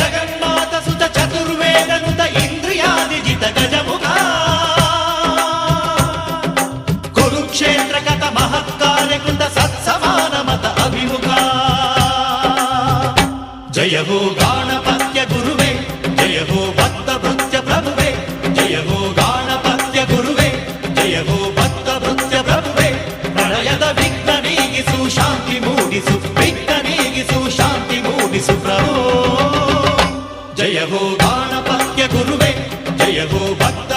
జగన్మాత సుత చతుర్వేదనుత ఇంద్రియాదిజిత గజముగా. కురుక్షేత్ర కథ మహత్కార్యకృత సత్సమానమత అభిముఖ. జయ హో గణపతి జ్యోతి సుప్రభో జయ హో గణపత్య గురువే జయ హో భక్త